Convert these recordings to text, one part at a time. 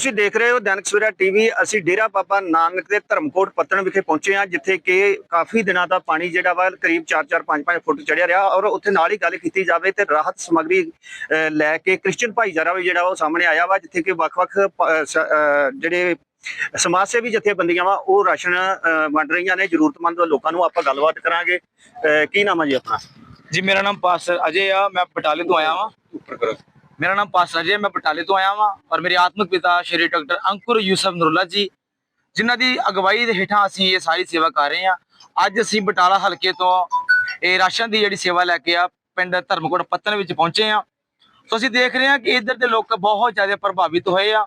ਤੁਸੀਂ ਦੇਖ ਰਹੇ ਹੋ ਦੈਨਿਕ ਸਵੇਰਾ ਟੀਵੀ ਅਸੀਂ ਡੇਰਾ ਬਾਬਾ ਨਾਨਕ ਦੇ ਧਰਮਕੋਟ ਪੱਤਣ ਵਿਖੇ ਪਹੁੰਚੇ ਹਾਂ ਜਿੱਥੇ ਕਿ ਕਾਫੀ ਦਿਨਾਂ ਦਾ ਪਾਣੀ ਜਿਹੜਾ ਵਾ ਕਰੀਬ 4-4 5-5 ਫੁੱਟ ਚੜਿਆ ਰਿਹਾ ਔਰ ਉੱਥੇ ਨਾਲ ਹੀ ਗੱਲ ਕੀਤੀ ਜਾਵੇ ਤੇ ਰਾਹਤ ਸਮੱਗਰੀ ਲੈ ਕੇ ਕ੍ਰਿਸਚੀਅਨ ਭਾਈਚਾਰਾ ਵੀ ਜਿਹੜਾ ਉਹ ਸਾਹਮਣੇ ਆਇਆ ਵਾ ਜਿੱਥੇ ਕਿ ਵੱਖ-ਵੱਖ ਜਿਹੜੇ ਸਮਾਜ ਸੇਵੀ ਜਥੇਬੰਦੀਆਂ ਵਾ ਉਹ ਰਾਸ਼ਨ ਵੰਡ ਰਹੀਆਂ ਨੇ ਜ਼ਰੂਰਤਮੰਦ ਲੋਕਾਂ ਨੂੰ ਆਪਾਂ ਗੱਲਬਾਤ ਕਰਾਂਗੇ। ਕੀ ਨਾਮ ਹੈ ਜੀ ਆਪਣਾ? ਜੀ ਮੇਰਾ ਨਾਮ ਪਾਸਟਰ ਅਜੇ ਆ ਮੈਂ ਬਟਾਲੇ ਤੋਂ ਆਇਆ ਵਾਂ। ਉੱਪਰ ਕਰੋ। ਮੇਰਾ ਨਾਮ ਪਾਸਟਰ ਜੀ ਹੈ, ਮੈਂ ਬਟਾਲੇ ਤੋਂ ਆਇਆ ਵਾਂ ਔਰ ਮੇਰੇ ਆਤਮਿਕ ਪਿਤਾ ਸ਼੍ਰੀ ਡਾਕਟਰ ਅੰਕੁਰ ਯੂਸਫ ਨੁਰਲਾ ਜੀ ਜਿਨ੍ਹਾਂ ਦੀ ਅਗਵਾਈ ਦੇ ਹੇਠਾਂ ਅਸੀਂ ਇਹ ਸਾਰੀ ਸੇਵਾ ਕਰ ਰਹੇ ਹਾਂ। ਅੱਜ ਅਸੀਂ ਬਟਾਲਾ ਹਲਕੇ ਤੋਂ ਇਹ ਰਾਸ਼ਨ ਦੀ ਜਿਹੜੀ ਸੇਵਾ ਲੈ ਕੇ ਆ ਪਿੰਡ ਧਰਮਕੋਟ ਪੱਤਨ ਵਿੱਚ ਪਹੁੰਚੇ ਆ ਸੋ ਅਸੀਂ ਦੇਖ ਰਹੇ ਹਾਂ ਕਿ ਇੱਧਰ ਦੇ ਲੋਕ ਬਹੁਤ ਜ਼ਿਆਦਾ ਪ੍ਰਭਾਵਿਤ ਹੋਏ ਆ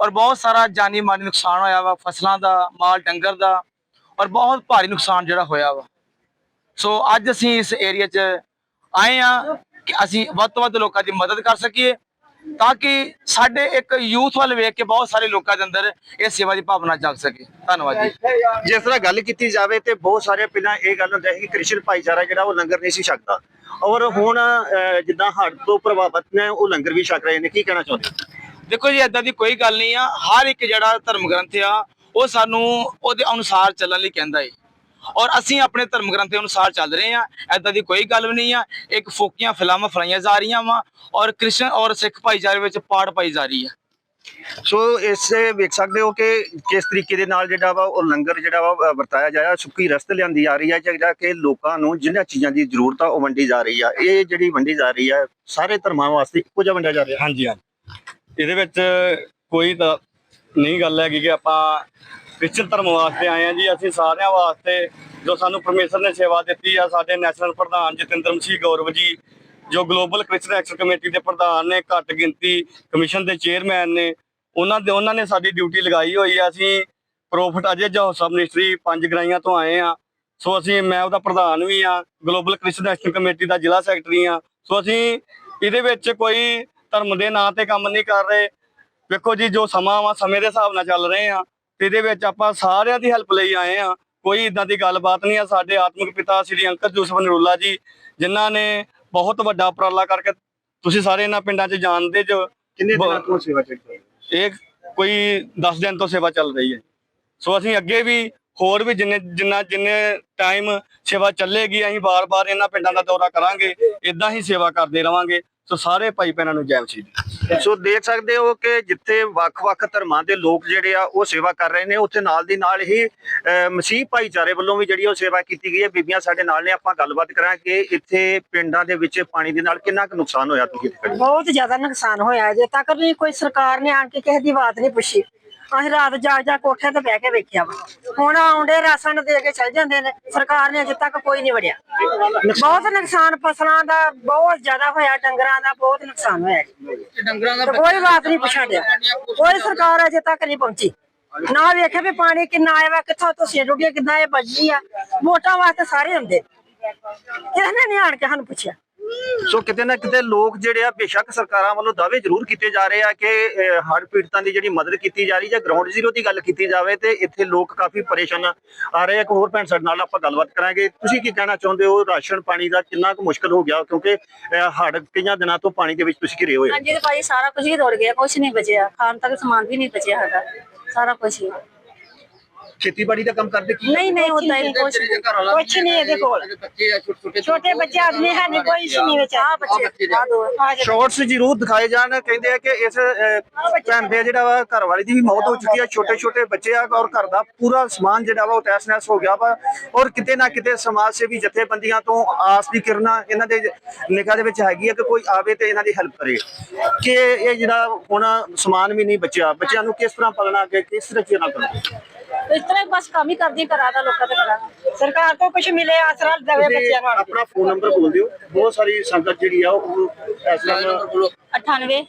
ਔਰ ਬਹੁਤ ਸਾਰਾ ਜਾਨੀ ਮਾਲੀ ਨੁਕਸਾਨ ਹੋਇਆ ਵਾ ਫਸਲਾਂ ਦਾ ਮਾਲ ਡੰਗਰ ਦਾ ਔਰ ਬਹੁਤ ਭਾਰੀ ਨੁਕਸਾਨ ਜਿਹੜਾ ਹੋਇਆ ਵਾ। ਸੋ ਅੱਜ ਅਸੀਂ ਇਸ ਏਰੀਆ 'ਚ ਆਏ ਆ ਕਿ ਅਸੀਂ ਵੱਧ ਤੋਂ ਵੱਧ ਲੋਕਾਂ ਦੀ ਮਦਦ ਕਰ ਸਕੀਏ ਤਾਂ ਕਿ ਸਾਡੇ ਇੱਕ ਯੂਥ ਵੱਲ ਵੇਖ ਕੇ ਬਹੁਤ ਸਾਰੇ ਲੋਕਾਂ ਦੇ ਅੰਦਰ ਇਹ ਸੇਵਾ ਦੀ ਭਾਵਨਾ ਜਾਗ ਸਕੇ। ਧੰਨਵਾਦ ਜੀ। ਜਿਸ ਤਰ੍ਹਾਂ ਗੱਲ ਕੀਤੀ ਜਾਵੇ ਤੇ ਬਹੁਤ ਸਾਰੇ ਪਹਿਲਾਂ ਇਹ ਗੱਲ ਹੁੰਦਾ ਸੀ ਕਿ ਕ੍ਰਿਸ਼ਨ ਭਾਈਚਾਰਾ ਜਿਹੜਾ ਉਹ ਲੰਗਰ ਨਹੀਂ ਸੀ ਛਕਦਾ। ਔਰ ਹੁਣ ਜਿੱਦਾਂ ਹੜ੍ਹ ਤੋਂ ਪ੍ਰਭਾਵਿਤ ਨੇ ਉਹ ਲੰਗਰ ਵੀ ਛਕ ਰਹੇ ਨੇ। ਕੀ ਕਹਿਣਾ ਚਾਹੁੰਦੇ ਹੋ? ਦੇਖੋ ਜੀ ਏਦਾਂ ਦੀ ਕੋਈ ਗੱਲ ਨਹੀਂ ਆ। ਹਰ ਇੱਕ ਜਿਹੜਾ ਧਰਮ ਗ੍ਰੰਥ ਆ ਉਹ ਸਾਨੂੰ ਉਹਦੇ ਅਨੁਸਾਰ ਚੱਲਣ ਲਈ ਕਹਿੰਦਾ ਏ। ਔਰ ਅਸੀਂ ਆਪਣੇ ਧਰਮ ਗ੍ਰੰਥ ਦੇ ਅਨੁਸਾਰ ਚੱਲ ਰਹੇ ਆ ਏਦਾਂ ਦੀ ਕੋਈ ਗੱਲ ਵੀ ਨਹੀਂ ਆ। ਇੱਕ ਫੋਕੀਆਂ ਫਿਲਮਾਂ ਫਲਾਈਆਂ ਜਾ ਰਹੀਆਂ ਵਾ ਔਰ ਕ੍ਰਿਸ਼ਨ ਔਰ ਸਿੱਖ ਭਾਈਚਾਰੇ ਵਿੱਚ ਪਾੜ ਪਾਈ ਜਾ ਰਹੀ ਹੈ ਸੋ ਇਸੇ ਵੇਖ ਸਕਦੇ ਹੋ ਕਿ ਕਿਸ ਤਰੀਕੇ ਦੇ ਨਾਲ ਜਿਹੜਾ ਵਾ ਉਹ ਲੰਗਰ ਜਿਹੜਾ ਵਾ ਵਰਤਾਇਆ ਜਾਇਆ ਸੁੱਕੀ ਰਸਤ ਲਿਆਂਦੀ ਆ ਰਹੀ ਹੈ ਜਿਹੜਾ ਕਿ ਲੋਕਾਂ ਨੂੰ ਜਿਨ੍ਹਾਂ ਚੀਜ਼ਾਂ ਦੀ ਜ਼ਰੂਰਤ ਆ ਉਹ ਵੰਡੀ ਜਾ ਰਹੀ ਆ। ਇਹ ਜਿਹੜੀ ਵੰਡੀ ਜਾ ਰਹੀ ਆ ਸਾਰੇ ਧਰਮਾਂ ਵਾਸਤੇ ਇੱਕੋ ਜਿਹਾ ਵੰਡਿਆ ਜਾ ਰਿਹਾ। ਹਾਂਜੀ ਹਾਂਜੀ। ਇਹਦੇ ਵਿੱਚ ਕੋਈ ਤਾਂ ਨਹੀਂ ਗੱਲ ਹੈਗੀ ਕਿ ਆਪਾਂ ਕ੍ਰਿਸਚਨ ਧਰਮ ਵਾਸਤੇ ਆਏ ਆ ਜੀ। ਅਸੀਂ ਸਾਰਿਆਂ ਵਾਸਤੇ ਜੋ ਸਾਨੂੰ ਪਰਮੇਸ਼ਰ ਨੇ ਸੇਵਾ ਦਿੱਤੀ ਆ, ਸਾਡੇ ਨੈਸ਼ਨਲ ਪ੍ਰਧਾਨ ਜਤਿੰਦਰ ਮਸੀਹ ਗੌਰਵ ਜੀ, ਜੋ ਗਲੋਬਲ ਕ੍ਰਿਸਚਨ ਐਕਸ਼ਨ ਕਮੇਟੀ ਦੇ ਪ੍ਰਧਾਨ ਨੇ, ਘੱਟ ਗਿਣਤੀ ਕਮਿਸ਼ਨ ਦੇ ਚੇਅਰਮੈਨ ਨੇ, ਉਹਨਾਂ ਦੇ ਉਹਨਾਂ ਨੇ ਸਾਡੀ ਡਿਊਟੀ ਲਗਾਈ ਹੋਈ ਆ। ਅਸੀਂ ਪ੍ਰੋਫਿਟ ਅਜੇ ਜੋ ਸਬ ਮਿਨਿਸਟਰੀ ਪੰਜ ਗਰਾਈਆਂ ਤੋਂ ਆਏ ਆ। ਸੋ ਅਸੀਂ, ਮੈਂ ਉਹਦਾ ਪ੍ਰਧਾਨ ਵੀ ਆ ਗਲੋਬਲ ਕ੍ਰਿਸਚਨ ਐਕਸ਼ਨ ਕਮੇਟੀ ਦਾ ਜ਼ਿਲ੍ਹਾ ਸੈਕਟਰੀ ਆ। ਸੋ ਅਸੀਂ ਇਹਦੇ ਵਿੱਚ ਕੋਈ ਧਰਮ ਦੇ ਨਾਂ ਤੇ ਕੰਮ ਨਹੀਂ ਕਰ ਰਹੇ। ਵੇਖੋ ਜੀ, ਜੋ ਸਮਾਂ ਵਾ, ਸਮੇਂ ਦੇ ਹਿਸਾਬ ਨਾਲ ਚੱਲ ਰਹੇ ਆ। ਤੇ ਇਹਦੇ ਵਿੱਚ ਆਪਾਂ ਸਾਰਿਆਂ ਦੀ ਹੈਲਪ ਲਈ ਆਏ ਆ ਕੋਈ ਇਦਾਂ ਦੀ ਗੱਲਬਾਤ ਨਹੀਂ ਆ। ਸਾਡੇ ਆਤਮਿਕ ਪਿਤਾ ਸ੍ਰੀ ਅੰਕਰ ਜੋਸਫ ਨਰੂਲਾ ਜੀ ਜਿਨ੍ਹਾਂ ਨੇ ਬਹੁਤ ਵੱਡਾ ਉਪਰਾਲਾ ਕਰਕੇ ਤੁਸੀਂ ਸਾਰੇ ਇਹਨਾਂ ਪਿੰਡਾਂ 'ਚ ਜਾਣਦੇ ਜੋ ਕਿੰਨੇ ਦਿਨਾਂ ਤੋਂ ਸੇਵਾ ਚੱਲ ਰਹੀ ਹੈ? ਇਹ ਕੋਈ 10 ਦਿਨ ਤੋਂ ਸੇਵਾ ਚੱਲ ਰਹੀ ਹੈ। ਸੋ ਅਸੀਂ ਅੱਗੇ ਵੀ ਹੋਰ ਵੀ ਜਿੰਨੇ ਜਿੰਨਾ ਜਿੰਨੇ ਟਾਈਮ ਸੇਵਾ ਚੱਲੇਗੀ ਅਸੀਂ ਬਾਰ-ਬਾਰ ਇਹਨਾਂ ਪਿੰਡਾਂ ਦਾ ਦੌਰਾ ਕਰਾਂਗੇ। ਇਦਾਂ ਹੀ ਸੇਵਾ ਕਰਦੇ ਰਵਾਂਗੇ। ਸੋ ਸਾਰੇ ਭਾਈ ਭੈਣਾਂ ਨੂੰ ਜੈ ਮਸੀਹ ਦੀ ਸੋ ਦੇਖ ਸਕਦੇ ਹੋ ਕਿ ਜਿੱਥੇ ਵੱਖ-ਵੱਖ ਧਰਮਾਂ ਦੇ ਲੋਕ ਜਿਹੜੇ ਆ ਉਹ ਸੇਵਾ ਕਰ ਰਹੇ ਨੇ, ਉੱਥੇ ਨਾਲ ਦੀ ਨਾਲ ਹੀ ਮਸੀਹ ਭਾਈਚਾਰੇ ਵੱਲੋਂ ਵੀ ਜਿਹੜੀ ਉਹ ਸੇਵਾ ਕੀਤੀ ਗਈ ਹੈ। ਬੀਬੀਆਂ ਸਾਡੇ ਨਾਲ ਨੇ, ਆਪਾਂ ਗੱਲਬਾਤ ਕਰਾਂਗੇ ਇੱਥੇ ਪਿੰਡਾਂ ਦੇ ਵਿੱਚ ਪਾਣੀ ਦੇ ਨਾਲ ਕਿੰਨਾ ਕੁ ਨੁਕਸਾਨ ਹੋਇਆ ਤੁਸੀਂ ਬਹੁਤ ਜ਼ਿਆਦਾ ਨੁਕਸਾਨ ਹੋਇਆ ਅਜੇ ਤੱਕ ਨਹੀਂ ਕੋਈ ਸਰਕਾਰ ਨੇ ਆਣ ਕੇ ਕਿਸੇ ਦੀ ਬਾਤ ਨਹੀਂ ਪੁੱਛੀ। ਅਸੀਂ ਰਾਤ ਜਾਗ ਜਾ ਕੋਠੇ ਤੇ ਬਹਿ ਕੇ ਵੇਖਿਆ ਵਾ। ਹੁਣ ਆਉਂਦੇ ਰਾਸ਼ਨ ਦੇ ਕੇ ਚਲ ਜਾਂਦੇ ਨੇ ਸਰਕਾਰ ਨੇ ਅਜੇ ਤੱਕ ਕੋਈ ਨਹੀਂ ਵੜਿਆ। ਬਹੁਤ ਨੁਕਸਾਨ ਫਸਲਾਂ ਦਾ ਬਹੁਤ ਜ਼ਿਆਦਾ ਹੋਇਆ ਡੰਗਰਾਂ ਦਾ ਬਹੁਤ ਨੁਕਸਾਨ ਹੋਇਆ। ਡੰਗਰਾਂ ਦਾ ਕੋਈ ਬਾਤ ਨਹੀਂ ਪੁੱਛਣ ਡਿਆ ਕੋਈ ਸਰਕਾਰ ਅਜੇ ਤੱਕ ਨਹੀਂ ਪਹੁੰਚੀ। ਨਾ ਵੇਖਿਆ ਵੀ ਪਾਣੀ ਕਿੰਨਾ ਆਇਆ ਵਾ ਕਿੱਥੋਂ ਤੁਸੀਂ ਡੁੱਬੀਆਂ ਕਿੱਦਾਂ ਇਹ ਵੱਜੀ ਆ। ਵੋਟਾਂ ਵਾਸਤੇ ਸਾਰੇ ਹੁੰਦੇ ਇਹਨੇ ਨਹੀਂ ਆਣ ਕੇ ਸਾਨੂੰ ਪੁੱਛਿਆ। ਸੋ ਕਿਤੇ ਨਾ ਕਿਤੇ ਲੋਕ ਜਿਹੜੇ ਆ, ਬੇਸ਼ੱਕ ਸਰਕਾਰਾਂ ਵੱਲੋਂ ਦਾਅਵੇ ਜ਼ਰੂਰ ਕੀਤੇ ਜਾ ਰਹੇ ਆ ਕਿ ਹੜ੍ਹ ਪੀੜਤਾਂ ਦੀ ਜਿਹੜੀ ਮਦਦ ਕੀਤੀ ਜਾ ਰਹੀ ਜਾਂ ਗਰਾਊਂਡ ਜ਼ੀਰੋ ਦੀ ਗੱਲ ਕੀਤੀ ਜਾਵੇ ਤੇ ਇੱਥੇ ਲੋਕ ਕਾਫੀ ਪਰੇਸ਼ਾਨ ਆ ਰਹੇ ਆ। ਇੱਕ ਹੋਰ ਭੈਣ ਸਾਡੇ ਨਾਲ ਆਪਾਂ ਗੱਲਬਾਤ ਕਰਾਂਗੇ। ਤੁਸੀਂ ਕੀ ਕਹਿਣਾ ਚਾਹੁੰਦੇ ਹੋ? ਰਾਸ਼ਨ ਪਾਣੀ ਦਾ ਕਿੰਨਾ ਕੁ ਮੁਸ਼ਕਲ ਹੋ ਗਿਆ? ਕਿਉਂਕਿ ਹੜ੍ਹ ਕਈਆਂ ਦਿਨਾਂ ਤੋਂ ਪਾਣੀ ਦੇ ਵਿੱਚ ਤੁਸੀਂ ਘਿਰੇ ਹੋਏ ਹਾਂਜੀ ਭਾਈ ਸਾਰਾ ਕੁਝ ਹੀ ਰੁੜ ਗਿਆ। ਕੁਝ ਨਹੀਂ ਬਚਿਆ। ਖਾਣ ਤੱਕ ਸਮਾਨ ਵੀ ਨਹੀਂ ਬਚਿਆ ਸਾਡਾ। ਸਾਰਾ ਕੁਝ ਹੀ। ਖੇਤੀਬਾੜੀ ਦਾ ਕੰਮ ਕਰਦੇ ਕੀ? ਨਹੀਂ ਨਹੀਂ ਉਦਾਂ ਹੀ ਕੁਝ ਕੁਛ ਨਹੀਂ ਇਹਦੇ ਕੋਲ। ਛੋਟੇ ਬੱਚੇ ਆਦਮੀ ਹੈ ਨਹੀਂ ਕੋਈ ਇਸ ਨਹੀਂ ਵਿੱਚ। ਆ ਬੱਚੇ ਆ ਦੋ ਆ। ਜਾ- ਸ਼ਾਰਟਸ ਜ਼ਰੂਰ ਦਿਖਾਏ ਜਾਣ ਕਹਿੰਦੇ ਆ ਕਿ ਇਸ ਅਹ, ਭੈਣ ਦੇ ਜਿਹੜਾ ਵਾ ਘਰ ਵਾਲੀ ਦੀ ਵੀ ਮੌਤ ਹੋ ਚੁੱਕੀ ਆ ਛੋਟੇ ਛੋਟੇ ਬੱਚੇ ਆ ਔਰ ਘਰ ਦਾ ਪੂਰਾ ਸਮਾਨ ਜਿਹੜਾ ਵਾ ਉਹ ਤਹਿਸ ਨਹਿਸ ਹੋ ਗਿਆ ਵਾ। ਔਰ ਕਿਤੇ ਨਾ ਕਿਤੇ ਸਮਾਜ ਸੇਵੀ ਜਥੇਬੰਦੀਆਂ ਤੋਂ ਆਸ ਦੀ ਕਿਰਨਾਂ ਇਹਨਾਂ ਦੇ ਨਿਗਾਹ ਦੇ ਵਿੱਚ ਹੈਗੀ ਆ ਕਿ ਕੋਈ ਆਵੇ ਤੇ ਇਹਨਾਂ ਦੀ ਹੈਲਪ ਕਰੇ। ਕਿ ਇਹ ਜਿਹੜਾ ਹੁਣ ਸਮਾਨ ਵੀ ਨਹੀਂ ਬਚਿਆ ਬੱਚਿਆਂ ਨੂੰ ਕਿਸ ਤਰ੍ਹਾਂ ਪਾਲਣਾ ਅੱਗੇ ਕਿਸ ਤਰੀਕੇ ਨਾਲ ਕਰਨਾ? ਇਸ ਤਰ੍ਹਾਂ ਹੀ ਬਸ ਕੰਮ ਹੀ ਕਰਦੀ ਕਰਾਦਾ ਲੋਕਾਂ ਤੇ ਕਰਾ ਸਰਕਾਰ ਤੋਂ ਕੁਝ ਮਿਲੇ ਆਸਰਾ ਦੇਵੇ ਬੱਚਿਆਂ ਨੂੰ। ਆਪਣਾ ਫੋਨ ਨੰਬਰ ਬੋਲ ਦਿਓ। ਬਹੁਤ ਸਾਰੀ ਸੰਗਤ ਜਿਹੜੀ ਆ ਉਹ ਇਸ ਟਾਈਮ 98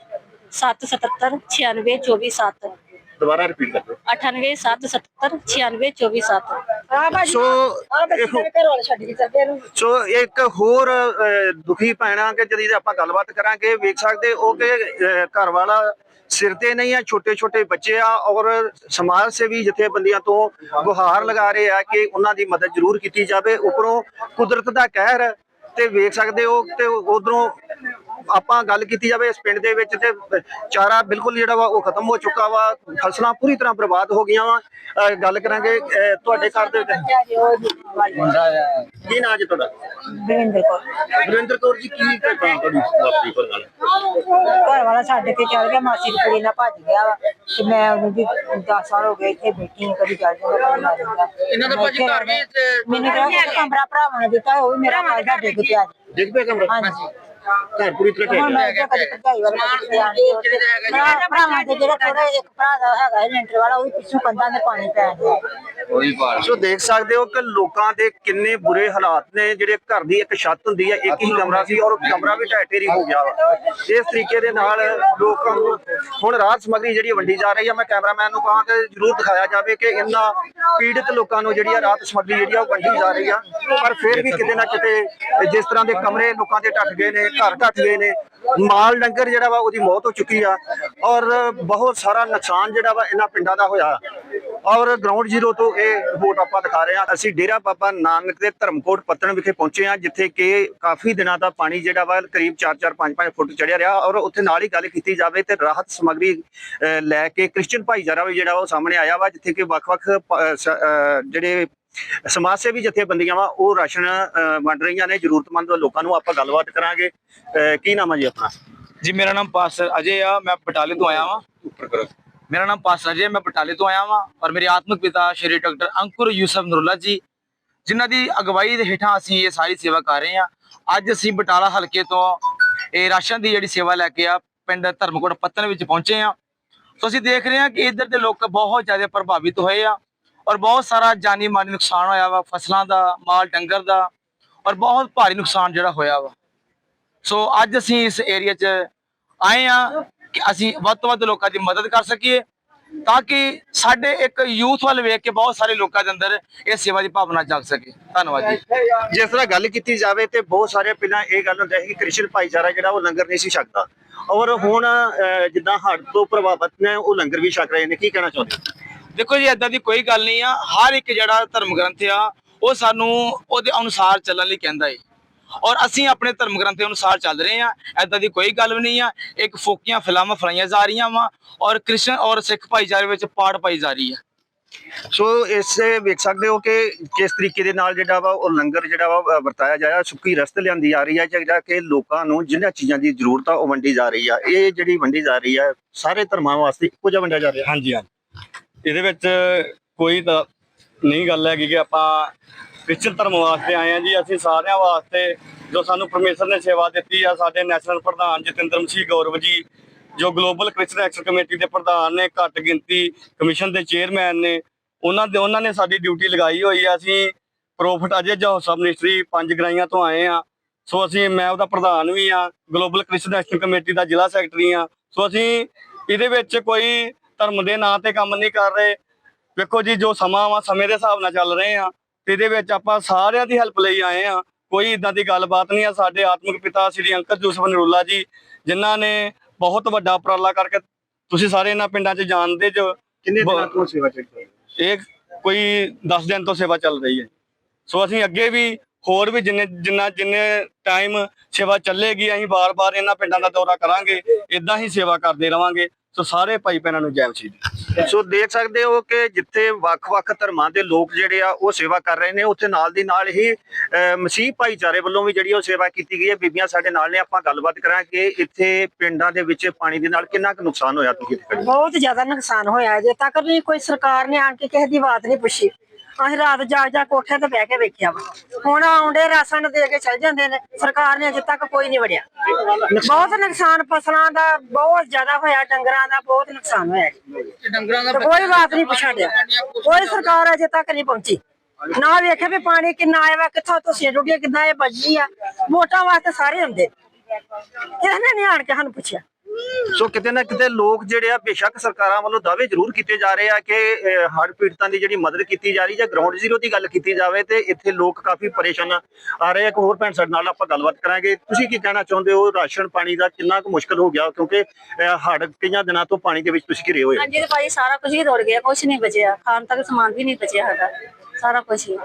777 96 24 7 ਦੁਬਾਰਾ ਰਿਪੀਟ ਕਰ ਦਿਓ। 98 777 96 24 7 ਆ ਭਾਜੀ ਸੋ ਆ ਬੱਚੇ ਇਹੋ- ਮੇਰੇ ਘਰ ਵਾਲੇ ਛੱਡ ਕੇ ਚੱਲਦੇ ਇਹਨੂੰ। ਸੋ ਇੱਕ ਹੋਰ ਅਹ, ਦੁਖੀ ਭੈਣਾਂ ਕਿ ਜਿਹਦੀ ਆਪਾਂ ਗੱਲਬਾਤ ਕਰਾਂਗੇ ਵੇਖ ਸਕਦੇ ਉਹ ਕਿ ਅਹ, ਘਰ ਵਾਲਾ ਸਿਰ ਤੇ ਨਹੀਂ ਆ ਛੋਟੇ ਛੋਟੇ ਬੱਚੇ ਆ ਔਰ ਸਮਾਜ ਸੇਵੀ ਜਥੇਬੰਦੀਆਂ ਤੋਂ ਗੁਹਾਰ ਲਗਾ ਰਹੇ ਆ ਕਿ ਉਹਨਾਂ ਦੀ ਮਦਦ ਜ਼ਰੂਰ ਕੀਤੀ ਜਾਵੇ। ਉਪਰੋਂ ਕੁਦਰਤ ਦਾ ਕਹਿਰ ਤੇ ਵੇਖ ਸਕਦੇ ਹੋ ਤੇ ਉਧਰੋਂ ਆਪਾਂ ਗੱਲ ਕੀਤੀ ਜਾਵੇ ਇਸ ਪਿੰਡ ਦੇ ਵਿੱਚ ਤੇ ਚਾਰਾ ਬਿਲਕੁਲ ਜਿਹੜਾ ਵਾ ਉਹ ਖਤਮ ਹੋ ਚੁੱਕਾ ਵਾ ਫਸਲਾਂ ਪੂਰੀ ਤਰ੍ਹਾਂ ਬਰਬਾਦ ਹੋ ਗਈਆਂ ਵਾ। ਗੱਲ ਕਰਾਂਗੇ ਤੁਹਾਡੇ ਘਰ ਦੇ ਵਿੱਚ। ਕੀ ਨਾਂ ਜੀ ਤੁਹਾਡਾ? ਬਿੰਦਰ ਕੋ ਗੁਰਿੰਦਰ ਕੌਰ ਜੀ ਕੀ ਘਟਨਾ ਤੁਹਾਡੀ ਵਾਪਰੀ ਪਰ ਗੱਲ? ਘਰ ਵਾਲਾ ਛੱਡ ਕੇ ਚੱਲ ਗਿਆ ਮਾਸੀ ਦੀ ਕੁੜੀ ਨਾਲ ਭੱਜ ਗਿਆ ਵਾ। ਤੇ ਮੈਂ ਉਹਨੂੰ ਵੀ 10 ਸਾਲ ਹੋ ਗਏ ਇੱਥੇ ਬੈਠੀ ਹਾਂ ਕਦੀ ਚੱਲ ਜਾਂਦਾ ਕਦੀ ਨਾ ਜਾਂਦਾ ਇਹਨਾਂ ਦਾ ਭਾਜੀ ਘਰ ਵੀ ਮੈਨੂੰ ਕਿਹਾ ਕਿ ਕਮਰਾ ਭਰਾਵਾਂ ਨੇ ਦਿੱਤਾ ਉਹ ਵੀ ਮੇਰਾ ਕਾਇਦਾ ਡਿੱਗ ਪਿਆ। ਦੇਖ ਪਿਆ ਕਮਰਾ। ਹਾਂਜੀ। ਘਰ ਪੂਰੀ ਤਰ੍ਹਾਂ ਹੁਣ ਮੈਂ ਕਿਹਾ ਕਦੀ ਭਰਜਾਈ ਵਾਲਾ ਭਰਾ- ਭਰਾਵਾਂ ਦੇ ਜਿਹੜਾ ਥੋੜਾ ਇੱਕ ਭਰਾ ਦਾ ਹੈਗਾ ਹੈ ਲੈਂਟਰ ਵਾਲਾ ਉਹ ਵੀ ਪਿੱਛੋਂ ਕੰਧਾਂ ਦੇ ਪਾਣੀ ਪੈ ਗਿਆ। ਸੋ ਦੇਖ ਸਕਦੇ ਹੋ ਕਿ ਲੋਕਾਂ ਦੇ ਕਿੰਨੇ ਬੁਰੇ ਹਾਲਾਤ ਨੇ ਜਿਹੜੇ ਘਰ ਦੀ ਇੱਕ ਛੱਤ ਹੁੰਦੀ ਹੈ ਇੱਕ ਹੀ ਕਮਰਾ ਸੀ ਔਰ ਕਮਰਾ ਵੀ ਢਹਿ ਢੇਰੀ ਹੋ ਗਿਆ ਵਾ। ਇਸ ਤਰੀਕੇ ਦੇ ਨਾਲ ਲੋਕਾਂ ਨੂੰ ਹੁਣ ਰਾਹਤ ਸਮੱਗਰੀ ਜਿਹੜੀ ਵੰਡੀ ਜਾ ਰਹੀ ਹੈ ਮੈਂ ਕੈਮਰਾਮੈਨ ਨੂੰ ਕਹਾਂ ਕਿ ਜਰੂਰ ਦਿਖਾਇਆ ਜਾਵੇ ਕਿ ਇਹਨਾਂ ਪੀੜਤ ਲੋਕਾਂ ਨੂੰ ਜਿਹੜੀ ਆ ਰਾਹਤ ਸਮੱਗਰੀ ਜਿਹੜੀ ਆ ਉਹ ਵੰਡੀ ਜਾ ਰਹੀ ਆ। ਪਰ ਫਿਰ ਵੀ ਕਿਤੇ ਨਾ ਕਿਤੇ ਜਿਸ ਤਰ੍ਹਾਂ ਦੇ ਕਮਰੇ ਲੋਕਾਂ ਦੇ ਢੱਟ ਗਏ ਨੇ ਘਰ ਢੱਟ ਗਏ ਨੇ। ਮਾਲ ਡੰਗਰ ਜਿਹੜਾ ਵਾ ਉਹਦੀ ਮੌਤ ਹੋ ਚੁੱਕੀ ਆ। ਔਰ ਬਹੁਤ ਸਾਰਾ ਨੁਕਸਾਨ ਜਿਹੜਾ ਵਾ ਇਹਨਾਂ ਪਿੰਡਾਂ ਦਾ ਹੋਇਆ। ਔਰ ਗਰਾਊਂਡ ਜ਼ੀਰੋ ਤੋਂ ਇਹ ਰਿਪੋਰਟ ਆਪਾਂ ਦਿਖਾ ਰਹੇ ਹਾਂ। ਅਸੀਂ ਡੇਰਾ ਬਾਬਾ ਨਾਨਕ ਦੇ ਧਰਮਕੋਟ ਪੱਤਣ ਵਿਖੇ ਪਹੁੰਚੇ ਹਾਂ ਜਿੱਥੇ ਕਿ ਕਾਫੀ ਦਿਨਾਂ ਦਾ ਪਾਣੀ ਜਿਹੜਾ ਵਾ ਕਰੀਬ 4-4 5-5 ਫੁੱਟ ਚੜਿਆ ਰਿਹਾ। ਔਰ ਉੱਥੇ ਨਾਲ ਹੀ ਗੱਲ ਕੀਤੀ ਜਾਵੇ ਤੇ ਰਾਹਤ ਸਮੱਗਰੀ ਅਹ, ਲੈ ਕੇ ਕ੍ਰਿਸਚੀਅਨ ਭਾਈਚਾਰਾ ਵੀ ਜਿਹੜਾ ਉਹ ਸਾਹਮਣੇ ਆਇਆ ਵਾ ਜਿੱਥੇ ਕਿ ਵੱਖ-ਵੱਖ ਜਿਹੜੇ ਸਮਾਜ ਸੇਵੀ ਜਥੇਬੰਦੀਆਂ ਵਾ ਉਹ ਰਾਸ਼ਨ ਵੰਡ ਰਹੀਆਂ ਨੇ ਜ਼ਰੂਰਤਮੰਦ ਲੋਕਾਂ ਨੂੰ ਆਪਾਂ ਗੱਲਬਾਤ ਕਰਾਂਗੇ। ਕੀ ਨਾਮ ਹੈ ਜੀ ਆਪਣਾ? ਜੀ ਮੇਰਾ ਨਾਮ ਪਾਸਟਰ ਅਜੇ ਆ ਮੈਂ ਬਟਾਲੇ ਤੋਂ ਆਇਆ ਵਾਂ। ਮੇਰਾ ਨਾਮ ਪਾਸਟਰ ਅਜੇ ਮੈਂ ਬਟਾਲੇ ਤੋਂ ਆਇਆ ਵਾਂ ਔਰ ਮੇਰੇ ਆਤਮਿਕ ਪਿਤਾ ਸ਼੍ਰੀ ਡਾਕਟਰ ਅੰਕੁਰ ਯੂਸਫ ਨਰੁੱਲਾ ਜੀ ਜਿਨ੍ਹਾਂ ਦੀ ਅਗਵਾਈ ਦੇ ਹੇਠਾਂ ਅਸੀਂ ਇਹ ਸਾਰੀ ਸੇਵਾ ਕਰ ਰਹੇ ਹਾਂ। ਅੱਜ ਅਸੀਂ ਬਟਾਲਾ ਹਲਕੇ ਤੋਂ ਇਹ ਰਾਸ਼ਨ ਦੀ ਜਿਹੜੀ ਸੇਵਾ ਲੈ ਕੇ ਆ ਪਿੰਡ ਧਰਮਕੋਟ ਪੱਤਨ ਵਿੱਚ ਪਹੁੰਚੇ ਆ ਸੋ ਅਸੀਂ ਦੇਖ ਰਹੇ ਹਾਂ ਕਿ ਇੱਧਰ ਦੇ ਲੋਕ ਬਹੁਤ ਜ਼ਿਆਦਾ ਪ੍ਰਭਾਵਿਤ ਹੋਏ ਆ। ਔਰ ਬਹੁਤ ਸਾਰਾ ਜਾਨੀ ਮਾਲੀ ਨੁਕਸਾਨ ਹੋਇਆ ਵਾ ਫਸਲਾਂ ਦਾ ਮਾਲ ਡੰਗਰ ਦਾ ਔਰ ਬਹੁਤ ਭਾਰੀ ਨੁਕਸਾਨ ਜਿਹੜਾ ਹੋਇਆ ਵਾ। ਸੋ ਅੱਜ ਅਸੀਂ ਇਸ ਏਰੀਆ 'ਚ ਆਏ ਆ ਕਿ ਅਸੀਂ ਵੱਧ ਤੋਂ ਵੱਧ ਲੋਕਾਂ ਦੀ ਮਦਦ ਕਰ ਸਕੀਏ ਤਾਂ ਕਿ ਸਾਡੇ ਇੱਕ ਯੂਥ ਵੱਲ ਵੇਖ ਕੇ ਬਹੁਤ ਸਾਰੇ ਲੋਕਾਂ ਦੇ ਅੰਦਰ ਇਹ ਸੇਵਾ ਦੀ ਭਾਵਨਾ ਜਾਗ ਸਕੇ। ਧੰਨਵਾਦ ਜੀ। ਜਿਸ ਤਰ੍ਹਾਂ ਗੱਲ ਕੀਤੀ ਜਾਵੇ ਤੇ ਬਹੁਤ ਸਾਰੇ ਪਹਿਲਾਂ ਇਹ ਗੱਲ ਹੁੰਦਾ ਸੀ ਕਿ ਕ੍ਰਿਸ਼ਨ ਭਾਈਚਾਰਾ ਜਿਹੜਾ ਉਹ ਲੰਗਰ ਨਹੀਂ ਸੀ ਛਕਦਾ। ਔਰ ਹੁਣ ਅਹ, ਜਿੱਦਾਂ ਹੜ੍ਹ ਤੋਂ ਪ੍ਰਭਾਵਿਤ ਨੇ ਉਹ ਲੰਗਰ ਵੀ ਛਕ ਰਹੇ ਨੇ। ਕੀ ਕਹਿਣਾ ਚਾਹੁੰਦੇ ਦੇਖੋ ਜੀ ਏਦਾਂ ਦੀ ਕੋਈ ਗੱਲ ਨਹੀਂ ਆ। ਹਰ ਇੱਕ ਜਿਹੜਾ ਧਰਮ ਗ੍ਰੰਥ ਆ ਉਹ ਸਾਨੂੰ ਉਹਦੇ ਅਨੁਸਾਰ ਚੱਲਣ ਲਈ ਕਹਿੰਦਾ ਏ। ਔਰ ਅਸੀਂ ਆਪਣੇ ਧਰਮ ਗ੍ਰੰਥ ਦੇ ਅਨੁਸਾਰ ਚੱਲ ਰਹੇ ਆ। ਏਦਾਂ ਦੀ ਕੋਈ ਗੱਲ ਵੀ ਨਹੀਂ ਆ। ਇੱਕ ਫੋਕੀਆਂ ਫਿਲਮਾਂ ਫਲਾਈਆਂ ਜਾ ਰਹੀਆਂ ਵਾ ਔਰ ਕ੍ਰਿਸ਼ਨ ਔਰ ਸਿੱਖ ਭਾਈਚਾਰੇ ਵਿੱਚ ਪਾੜ ਪਾਈ ਜਾ ਰਹੀ ਆ। ਸੋ ਇਸੇ ਵੇਖ ਸਕਦੇ ਹੋ ਕਿ ਕਿਸ ਤਰੀਕੇ ਦੇ ਨਾਲ ਜਿਹੜਾ ਵਾ ਉਹ ਲੰਗਰ ਜਿਹੜਾ ਵਾ ਵਰਤਾਇਆ ਜਾਇਆ ਸੁੱਕੀ ਰਸਤ ਲਿਆਂਦੀ ਆ ਰਹੀ ਹੈ ਜਿਹੜਾ ਕਿ ਲੋਕਾਂ ਨੂੰ ਜਿਨ੍ਹਾਂ ਚੀਜ਼ਾਂ ਦੀ ਜ਼ਰੂਰਤ ਆ ਉਹ ਵੰਡੀ ਜਾ ਰਹੀ ਆ। ਇਹ ਜਿਹੜੀ ਵੰਡੀ ਜਾ ਰਹੀ ਆ ਸਾਰੇ ਧਰਮਾਂ ਵਾਸਤੇ ਇੱਕੋ ਜਿਹਾ ਵੰਡਿਆ ਜਾ ਰਿਹਾ। ਹਾਂਜੀ ਹਾਂਜੀ। ਇਹਦੇ ਵਿੱਚ ਕੋਈ ਤਾਂ ਨਹੀਂ ਗੱਲ ਹੈਗੀ ਕਿ ਆਪਾਂ ਕ੍ਰਿਸਚਨ ਧਰਮ ਵਾਸਤੇ ਆਏ ਆ ਜੀ, ਅਸੀਂ ਸਾਰਿਆਂ ਵਾਸਤੇ ਜੋ ਸਾਨੂੰ ਪਰਮੇਸ਼ਰ ਨੇ ਸੇਵਾ ਦਿੱਤੀ ਆ, ਸਾਡੇ ਨੈਸ਼ਨਲ ਪ੍ਰਧਾਨ ਜਤਿੰਦਰ ਮਸੀਹ ਗੌਰਵ ਜੀ, ਜੋ ਗਲੋਬਲ ਕ੍ਰਿਸਚਨ ਐਕਸ਼ਨ ਕਮੇਟੀ ਦੇ ਪ੍ਰਧਾਨ ਨੇ, ਘੱਟ ਗਿਣਤੀ ਕਮਿਸ਼ਨ ਦੇ ਚੇਅਰਮੈਨ ਨੇ, ਉਹਨਾਂ ਦੇ ਉਹਨਾਂ ਨੇ ਸਾਡੀ ਡਿਊਟੀ ਲਗਾਈ ਹੋਈ ਆ, ਅਸੀਂ ਪ੍ਰੋਫਿਟ ਅਜੇ ਜੋ ਸਬ ਮਿਨਿਸਟਰੀ ਪੰਜ ਗਰਾਈਆਂ ਤੋਂ ਆਏ ਆ, ਸੋ ਅਸੀਂ, ਮੈਂ ਉਹਦਾ ਪ੍ਰਧਾਨ ਵੀ ਆ ਗਲੋਬਲ ਕ੍ਰਿਸਚਨ ਐਕਸ਼ਨ ਕਮੇਟੀ ਦਾ ਜ਼ਿਲ੍ਹਾ ਸੈਕਟਰੀ ਆ, ਸੋ ਅਸੀਂ ਇਹਦੇ ਵਿੱਚ ਕੋਈ ਧਰਮ ਦੇ ਨਾਂ ਤੇ ਕੰਮ ਨਹੀਂ ਕਰ ਰਹੇ। ਵੇਖੋ ਜੀ ਜੋ ਸਮਾਂ ਵਾ ਸਮੇਂ ਦੇ ਹਿਸਾਬ ਨਾਲ ਚੱਲ ਰਹੇ ਆ ਤੇ ਇਹਦੇ ਵਿੱਚ ਆਪਾਂ ਸਾਰਿਆਂ ਦੀ ਹੈਲਪ ਲਈ ਆਏ ਆ। ਕੋਈ ਇਦਾਂ ਦੀ ਗੱਲਬਾਤ ਨਹੀਂ ਆ ਸਾਡੇ ਆਤਮਿਕ ਪਿਤਾ ਸ੍ਰੀ ਅੰਕਰ ਯੂਸਫ ਨਰੁੱਲਾ ਜੀ ਜਿਨ੍ਹਾਂ ਨੇ ਬਹੁਤ ਵੱਡਾ ਉਪਰਾਲਾ ਕਰਕੇ ਤੁਸੀਂ ਸਾਰੇ ਇਹਨਾਂ ਪਿੰਡਾਂ 'ਚ ਜਾਣਦੇ ਜੋ ਕਿੰਨੇ ਦਿਨਾਂ ਤੋਂ ਸੇਵਾ ਚੱਲ ਰਹੀ ਹੈ? ਇਹ ਕੋਈ 10 ਦਿਨ ਤੋਂ ਸੇਵਾ ਚੱਲ ਰਹੀ ਹੈ। ਸੋ ਅਸੀਂ ਅੱਗੇ ਵੀ ਹੋਰ ਵੀ ਜਿੰਨੇ ਜਿੰਨਾ ਜਿੰਨੇ ਟਾਈਮ ਸੇਵਾ ਚੱਲੇਗੀ ਅਸੀਂ ਬਾਰ-ਬਾਰ ਇਹਨਾਂ ਪਿੰਡਾਂ ਦਾ ਦੌਰਾ ਕਰਾਂਗੇ। ਇਦਾਂ ਹੀ ਸੇਵਾ ਕਰਦੇ ਰਵਾਂਗੇ। ਸੋ ਸਾਰੇ ਭਾਈ ਭੈਣਾਂ ਨੂੰ ਜੈ ਮਸੀਹ ਸੋ ਦੇਖ ਸਕਦੇ ਹੋ ਕਿ ਜਿੱਥੇ ਵੱਖ-ਵੱਖ ਧਰਮਾਂ ਦੇ ਲੋਕ ਜਿਹੜੇ ਆ, ਉਹ ਸੇਵਾ ਕਰ ਰਹੇ ਨੇ। ਉੱਥੇ ਨਾਲ ਦੀ ਨਾਲ ਹੀ ਮਸੀਹ ਭਾਈਚਾਰੇ ਵੱਲੋਂ ਵੀ ਜਿਹੜੀ ਉਹ ਸੇਵਾ ਕੀਤੀ ਗਈ ਹੈ। ਬੀਬੀਆਂ ਸਾਡੇ ਨਾਲ ਨੇ। ਆਪਾਂ ਗੱਲਬਾਤ ਕਰਾਂਗੇ ਇੱਥੇ ਪਿੰਡਾਂ ਦੇ ਵਿੱਚ ਪਾਣੀ ਦੇ ਨਾਲ ਕਿੰਨਾ ਕੁ ਨੁਕਸਾਨ ਹੋਇਆ ਤੁਸੀਂ ਬਹੁਤ ਜ਼ਿਆਦਾ ਨੁਕਸਾਨ ਹੋਇਆ ਅਜੇ ਤੱਕ ਨਹੀਂ ਕੋਈ ਸਰਕਾਰ ਨੇ ਆਣ ਕੇ ਕਿਸੇ ਦੀ ਬਾਤ ਨਹੀਂ ਪੁੱਛੀ। ਅਸੀਂ ਰਾਤ ਜਾ ਜਾ ਕੋਠੇ ਤੇ ਬਹਿ ਕੇ ਵੇਖਿਆ ਵਾ। ਹੁਣ ਆਉਂਦੇ ਰਾਸ਼ਨ ਦੇ ਕੇ ਚਲ ਜਾਂਦੇ ਨੇ ਸਰਕਾਰ ਨੇ ਅਜੇ ਤੱਕ ਕੋਈ ਨਹੀਂ ਵੜਿਆ। ਬਹੁਤ ਨੁਕਸਾਨ ਫਸਲਾਂ ਦਾ ਬਹੁਤ ਜ਼ਿਆਦਾ ਹੋਇਆ ਡੰਗਰਾਂ ਦਾ ਬਹੁਤ ਨੁਕਸਾਨ ਹੋਇਆ। ਡੰਗਰਾਂ ਦਾ ਕੋਈ ਬਾਤ ਨਹੀਂ ਪੁੱਛਣ ਡਿਆ ਕੋਈ ਸਰਕਾਰ ਅਜੇ ਤੱਕ ਨਹੀਂ ਪਹੁੰਚੀ। ਨਾ ਵੇਖੇ ਵੀ ਪਾਣੀ ਕਿੰਨਾ ਆਇਆ ਵਾ ਕਿੱਥੋਂ ਤੁਸੀਂ ਰੁੜੀਆਂ ਕਿੱਦਾਂ ਇਹ ਵੱਜੀ ਆ। ਵੋਟਾਂ ਵਾਸਤੇ ਸਾਰੇ ਹੁੰਦੇ ਕਿਸੇ ਨੇ ਨਹੀਂ ਆਣ ਕੇ ਸਾਨੂੰ ਪੁੱਛਿਆ। ਸੋ ਕਿਤੇ ਨਾ ਕਿਤੇ ਲੋਕ ਜਿਹੜੇ ਆ ਬੇਸ਼ੱਕ ਸਰਕਾਰਾਂ ਵੱਲੋਂ ਦਾਅਵੇ ਜ਼ਰੂਰ ਕੀਤੇ ਜਾ ਰਹੇ ਆ ਕਿ ਅਹ, ਪੀੜਤਾਂ ਦੀ ਜਿਹੜੀ ਮਦਦ ਕੀਤੀ ਜਾ ਰਹੀ ਜਾਂ ਗਰਾਊਂਡ ਜ਼ੀਰੋ ਦੀ ਗੱਲ ਕੀਤੀ ਜਾਵੇ ਤੇ ਇੱਥੇ ਲੋਕ ਕਾਫੀ ਪਰੇਸ਼ਾਨ ਆ ਰਹੇ ਆ। ਇੱਕ ਹੋਰ ਭੈਣ ਸਾਡੇ ਨਾਲ ਆਪਾਂ ਗੱਲਬਾਤ ਕਰਾਂਗੇ। ਤੁਸੀਂ ਕੀ ਕਹਿਣਾ ਚਾਹੁੰਦੇ ਹੋ? ਰਾਸ਼ਨ ਪਾਣੀ ਦਾ ਕਿੰਨਾ ਕੁ ਮੁਸ਼ਕਲ ਹੋ ਗਿਆ? ਕਿਉਂਕਿ ਅਹ, ਕਈਆਂ ਦਿਨਾਂ ਤੋਂ ਪਾਣੀ ਦੇ ਵਿੱਚ ਤੁਸੀਂ ਘਿਰੇ ਹੋਏ ਹਾਂਜੀ ਤੇ ਸਾਰਾ ਕੁਝ ਹੀ ਦੌੜ ਗਿਆ। ਕੁਝ ਨਹੀਂ ਬਚਿਆ। ਖਾਣ ਤੱਕ ਸਮਾਨ ਵੀ ਨਹੀਂ ਬਚਿਆ ਸਾਡਾ। ਸਾਰਾ ਕੁਝ ਹੀ।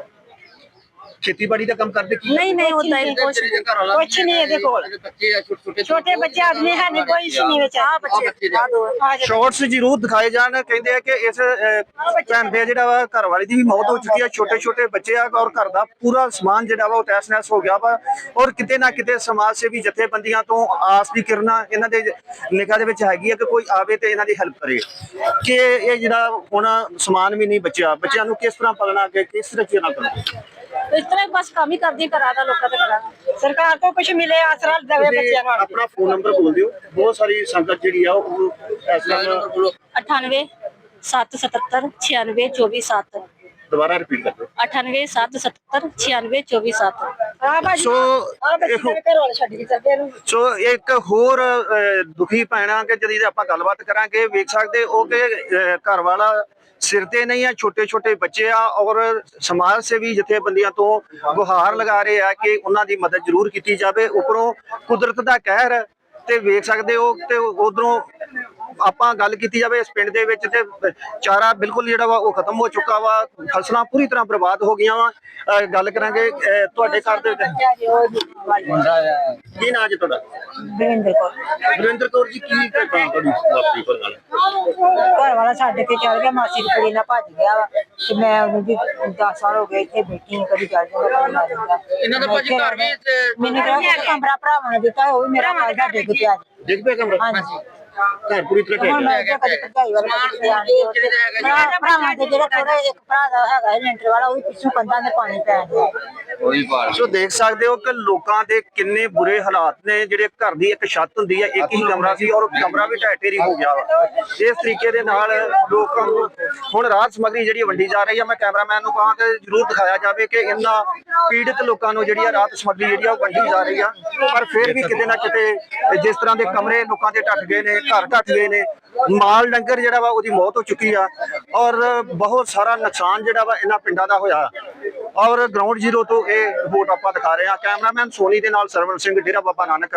ਖੇਤੀਬਾੜੀ ਦਾ ਕੰਮ ਕਰਦੇ ਕੀ ਨਹੀਂ ਨਹੀਂ ਹੁੰਦਾ ਹੀ ਕੁਝ ਕੁਛ ਨਹੀਂ ਇਹਦੇ ਕੋਲ। ਬੱਚੇ ਆ ਛੋਟੇ ਛੋਟੇ ਛੋਟੇ ਬੱਚੇ ਆਦਮੀ ਹੈ ਨਹੀਂ ਕੋਈ ਸੀ ਨਹੀਂ ਵਿੱਚ ਆ ਬੱਚੇ ਆ। ਦੋ ਆ ਜਿਹੜੇ ਸ਼ਾਰਟਸ ਜ਼ਰੂਰ ਦਿਖਾਏ ਜਾਣ ਕਹਿੰਦੇ ਆ ਕਿ ਇਸ ਅਹ, ਭੈਣ ਦੇ ਜਿਹੜਾ ਵਾ ਘਰ ਵਾਲੀ ਦੀ ਵੀ ਮੌਤ ਹੋ ਚੁੱਕੀ ਆ ਛੋਟੇ ਛੋਟੇ ਬੱਚੇ ਆ ਔਰ ਘਰ ਦਾ ਪੂਰਾ ਸਮਾਨ ਜਿਹੜਾ ਵਾ ਉਹ ਤਹਿਸ ਨਹਿਸ ਹੋ ਗਿਆ ਵਾ ਔਰ ਕਿਤੇ ਨਾ ਕਿਤੇ ਸਮਾਜ ਸੇਵੀ ਜਥੇਬੰਦੀਆਂ ਤੋਂ ਆਸ ਦੀ ਕਿਰਨਾਂ ਇਹਨਾਂ ਦੇ ਨਿਗਾਹ ਦੇ ਵਿੱਚ ਹੈਗੀ ਆ ਕਿ ਕੋਈ ਆਵੇ ਤੇ ਇਹਨਾਂ ਦੀ ਹੈਲਪ ਕਰੇ। ਕਿ ਇਹ ਜਿਹੜਾ ਹੁਣ ਸਮਾਨ ਵੀ ਨਹੀਂ ਬਚਿਆ ਬੱਚਿਆਂ ਨੂੰ ਕਿਸ ਤਰ੍ਹਾਂ ਪਾਲਣਾ ਅੱਗੇ ਕਿਸ ਤਰੀਕੇ ਨਾਲ ਕਰਨਾ? ਇਸ ਤਰ੍ਹਾਂ ਹੀ ਬਸ ਕੰਮ ਹੀ ਕਰਦੀ ਕਰਾ ਦਾ ਲੋਕਾਂ ਤੇ ਕਰਾ ਸਰਕਾਰ ਤੋਂ ਕੁਝ ਮਿਲੇ ਆਸਰਾ ਦੇਵੇ ਬੱਚਿਆਂ ਨੂੰ ਆਪਣਾ ਫੋਨ ਨੰਬਰ ਬੋਲ ਦਿਓ। ਬਹੁਤ ਸਾਰੀ ਸੰਗਤ ਜਿਹੜੀ ਆ ਉਹ ਇਸ ਟਾਈਮ 98 777 96 24 7 ਦੁਬਾਰਾ ਰਿਪੀਟ ਕਰ ਦਿਓ। 98 777 96 24 7 ਆ ਭਾਜੀ ਸੋ ਆ ਬੱਚੇ ਇਹੋ- ਦੇ ਘਰ ਵਾਲੇ ਛੱਡ ਕੇ ਚੱਲਦੇ ਨੂੰ ਸੋ ਇੱਕ ਹੋਰ ਅਹ, ਦੁਖੀ ਭੈਣਾਂ ਕਿ ਜਿਹਦੀ ਆਪਾਂ ਗੱਲਬਾਤ ਕਰਾਂਗੇ। ਵੇਖ ਸਕਦੇ ਉਹ ਕਿ ਅਹ, ਘਰ ਵਾਲਾ ਸਿਰ ਤੇ ਨਹੀਂ ਆ ਛੋਟੇ ਛੋਟੇ ਬੱਚੇ ਆ ਔਰ ਸਮਾਜ ਸੇਵੀ ਜਥੇਬੰਦੀਆਂ ਤੋਂ ਗੁਹਾਰ ਲਗਾ ਰਹੇ ਆ ਕਿ ਉਹਨਾਂ ਦੀ ਮਦਦ ਜ਼ਰੂਰ ਕੀਤੀ ਜਾਵੇ। ਉਪਰੋਂ ਕੁਦਰਤ ਦਾ ਕਹਿਰ, ਤੇ ਵੇਖ ਸਕਦੇ ਹੋ ਤੇ ਉਧਰੋਂ ਆਪਾਂ ਗੱਲ ਕੀਤੀ ਜਾਵੇ ਇਸ ਪਿੰਡ ਦੇ ਵਿੱਚ ਤੇ ਚਾਰਾ ਬਿਲਕੁਲ ਜਿਹੜਾ ਵਾ ਉਹ ਖਤਮ ਹੋ ਚੁੱਕਾ ਵਾ ਫਸਲਾਂ ਪੂਰੀ ਤਰ੍ਹਾਂ ਬਰਬਾਦ ਹੋ ਗਈਆਂ ਵਾ। ਗੱਲ ਕਰਾਂਗੇ ਤੁਹਾਡੇ ਘਰ ਦੇ ਵਿੱਚ। ਕੀ ਨਾਂ ਜੀ ਤੁਹਾਡਾ? ਵਰਿੰਦਰ ਕੌਰ। ਜੀ ਕੀ ਘਟਨਾ ਤੁਹਾਡੀ? ਵਾਪਰੀ ਪਰ ਨਾਲ ਘਰ ਵਾਲਾ ਛੱਡ ਕੇ ਚੱਲ ਗਿਆ ਮਾਸੀ ਦੀ ਕੁੜੀ ਨਾਲ ਭੱਜ ਗਿਆ ਵਾ। ਤੇ ਮੈਂ ਉਹਨੂੰ ਵੀ 10 ਸਾਲ ਹੋ ਗਏ ਇੱਥੇ ਬੈਠੀ ਹਾਂ ਕਦੀ ਚੱਲ ਜਾਂਦਾ ਕਦੀ ਨਾ ਜਾਂਦਾ। ਇਹਨਾਂ ਦਾ ਭਾਜੀ ਘਰ ਵੀ ਮੈਨੂੰ ਕਿਹਾ ਕਿ ਕਮਰਾ ਭਰਾਵਾਂ ਨੇ ਦਿੱਤਾ ਉਹ ਵੀ ਮੇਰਾ ਕਾਇਦਾ ਡਿੱਗ ਪਿਆ। ਦੇਖ ਪਿਆ ਕਮਰਾ। ਹਾਂਜੀ। ਘਰ ਪੂਰੀ ਤਰ੍ਹਾਂ ਆਂਟੀ ਭਰਾ ਭਰਾਵਾਂ ਦੇ ਜਿਹੜਾ ਥੋੜਾ ਇੱਕ ਭਰਾ ਦਾ ਹੈਗਾ ਇਹ ਲੈਂਟਰ ਵਾਲਾ ਉਹ ਵੀ ਪਿੱਛੋਂ ਕੰਧਾਂ ਦੇ ਪਾਣੀ ਪੈ ਗਿਆ। ਗਿਆ ਸੋ ਦੇਖ ਸਕਦੇ ਹੋ ਕਿ ਲੋਕਾਂ ਦੇ ਕਿੰਨੇ ਬੁਰੇ ਹਾਲਾਤ ਨੇ ਜਿਹੜੇ ਘਰ ਦੀ ਇੱਕ ਛੱਤ ਹੁੰਦੀ ਹੈ ਇੱਕ ਹੀ ਕਮਰਾ ਸੀ ਔਰ ਕਮਰਾ ਵੀ ਢਹਿ ਢੇਰੀ ਹੋ ਗਿਆ ਵਾ। ਇਸ ਤਰੀਕੇ ਦੇ ਨਾਲ ਲੋਕਾਂ ਨੂੰ ਹੁਣ ਰਾਹਤ ਸਮੱਗਰੀ ਜਿਹੜੀ ਵੰਡੀ ਜਾ ਰਹੀ ਹੈ ਮੈਂ ਕੈਮਰਾਮੈਨ ਨੂੰ ਕਹਾਂ ਕਿ ਜਰੂਰ ਦਿਖਾਇਆ ਜਾਵੇ ਕਿ ਇਹਨਾਂ ਪੀੜਤ ਲੋਕਾਂ ਨੂੰ ਜਿਹੜੀ ਆ ਰਾਹਤ ਸਮੱਗਰੀ ਜਿਹੜੀ ਆ ਉਹ ਵੰਡੀ ਜਾ ਰਹੀ ਆ। ਪਰ ਫਿਰ ਵੀ ਕਿਤੇ ਨਾ ਕਿਤੇ ਜਿਸ ਤਰ੍ਹਾਂ ਦੇ ਕਮਰੇ ਲੋਕਾਂ ਦੇ ਢੱਟ ਗਏ ਨੇ, ਘਰ ਢੱਟ ਗਏ ਨੇ। ਮਾਲ ਡੰਗਰ ਜਿਹੜਾ ਵਾ, ਉਹਦੀ ਮੌਤ ਹੋ ਚੁੱਕੀ ਆ। ਔਰ ਬਹੁਤ ਸਾਰਾ ਨੁਕਸਾਨ ਜਿਹੜਾ ਵਾ, ਇਹਨਾਂ ਪਿੰਡਾਂ ਦਾ ਹੋਇਆ। ਔਰ ਗਰਾਊਂਡ ਜ਼ੀਰੋ ਤੋਂ ਇਹ ਰਿਪੋਰਟ ਆਪਾਂ ਦਿਖਾ ਰਹੇ ਹਾਂ। ਕੈਮਰਾਮੈਨ ਸੋਨੀ ਦੇ ਨਾਲ ਸਰਵਨ ਸਿੰਘ, ਡੇਰਾ ਬਾਬਾ ਨਾਨਕ।